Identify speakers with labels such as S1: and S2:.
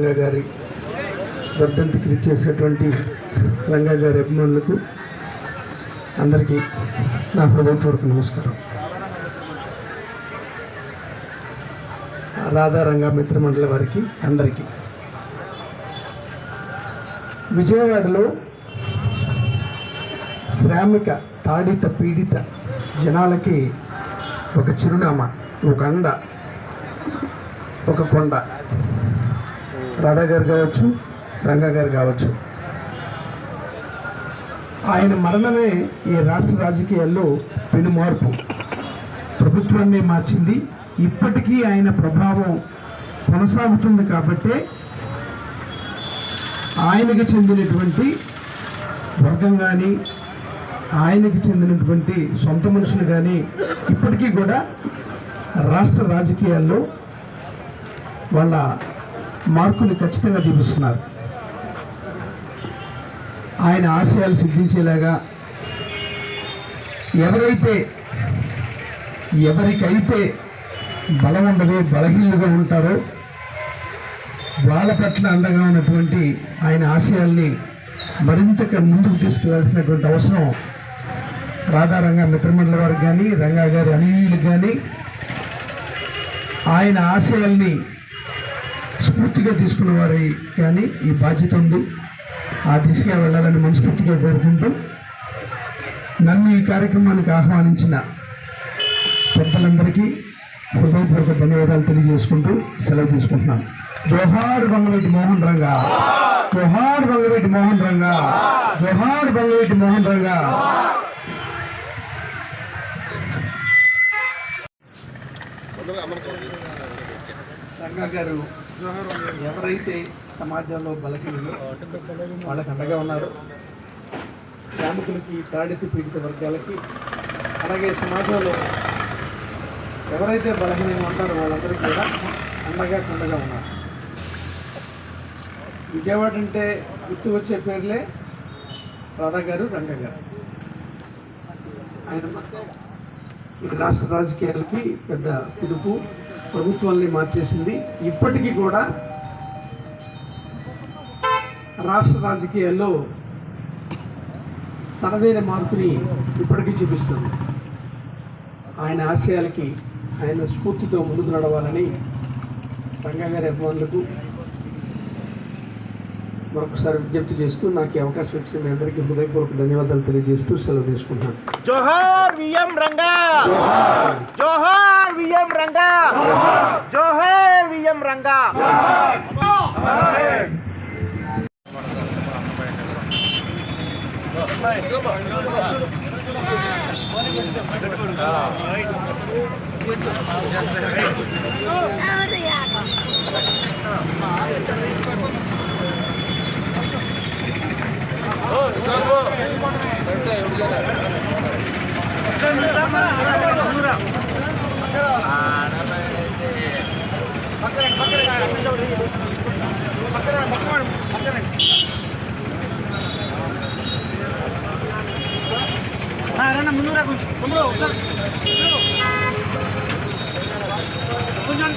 S1: రంగా గారి వర్ధంతికి విచ్చేసినటువంటి రంగా గారి అభిమానులకు అందరికీ నా హృదయపూర్వక నమస్కారం. రాధా రంగా మిత్రమండలి వారికి అందరికీ. విజయవాడలో శ్రామిక తాడిత పీడిత జనాలకి ఒక చిరునామా ఒక అండ ఒక కొండ. రాధా గారు కావచ్చు రంగా గారు కావచ్చు. ఆయన మరణమే ఈ రాష్ట్ర రాజకీయాల్లో పెను మార్పు ప్రభుత్వాన్ని మార్చింది. ఇప్పటికీ ఆయన ప్రభావం కొనసాగుతుంది కాబట్టే ఆయనకి చెందినటువంటి వర్గం కానీ ఆయనకి చెందినటువంటి సొంత మనుషులు కానీ ఇప్పటికీ కూడా రాష్ట్ర రాజకీయాల్లో వాళ్ళ మార్కుని ఖచ్చితంగా చూపిస్తున్నారు. ఆయన ఆశయాలు సిద్ధించేలాగా ఎవరైతే ఎవరికైతే బలం ఉండదో బలహీనులుగా ఉంటారో వాళ్ళ పట్ల అండగా ఉన్నటువంటి ఆయన ఆశయాల్ని మరింత ముందుకు తీసుకెళ్ళాల్సినటువంటి అవసరం రాధారంగా మిత్రమండలి వారికి కానీ రంగా గారి అనుయులకు కానీ ఆయన ఆశయాల్ని స్ఫూర్తిగా తీసుకున్న వారి కానీ ఈ బాధ్యత ఉంది. ఆ దిశగా వెళ్ళాలని మనస్ఫూర్తిగా కోరుకుంటూ నన్ను ఈ కార్యక్రమానికి ఆహ్వానించిన పెద్దలందరికీ హృదయపూర్వక ధన్యవాదాలు తెలియజేసుకుంటూ సెలవు తీసుకుంటున్నాను. జోహార్ బంగవేటి మోహన్ రంగా. జోహార్ బంగవేటి మోహన్ రంగా. జోహార్ బంగవేటి మోహన్ రంగా. రంగా గారు ఎవరైతే సమాజంలో బలహీనలో వాళ్ళకి అండగా ఉన్నారు శ్రామికులకి తాడెత్తి పీడిత వర్గాలకి అలాగే సమాజంలో ఎవరైతే బలహీనంగా ఉంటారో వాళ్ళందరికీ కూడా అండగా కుండగా ఉన్నారు. విజయవాడ అంటే గుర్తు వచ్చే పేర్లే రాధా గారు రంగ గారు ఆయన ఇక రాష్ట్ర రాజకీయాలకి పెద్ద పిలుపు ప్రభుత్వాల్ని మార్చేసింది. ఇప్పటికీ కూడా రాష్ట్ర రాజకీయాల్లో తనదైన మార్పుని ఇప్పటికీ చూపిస్తుంది. ఆయన ఆశయాలకి ఆయన స్ఫూర్తితో ముందుకు నడవాలని రంగా గారి అభిమానులకు మరొకసారి విజ్ఞప్తి చేస్తూ నాకు ఈ అవకాశం ఇచ్చిన మీ అందరికీ హృదయపూర్వక ధన్యవాదాలు తెలియజేస్తూ సెలవు తీసుకుంటాను
S2: జోహార్ విఎం రంగా! జోహార్ విఎం రంగా! జోహార్ విఎం రంగా!
S3: రంగా రండి ముందురా కొంచెం తమ్ముడు ఒకసారి కొంచెం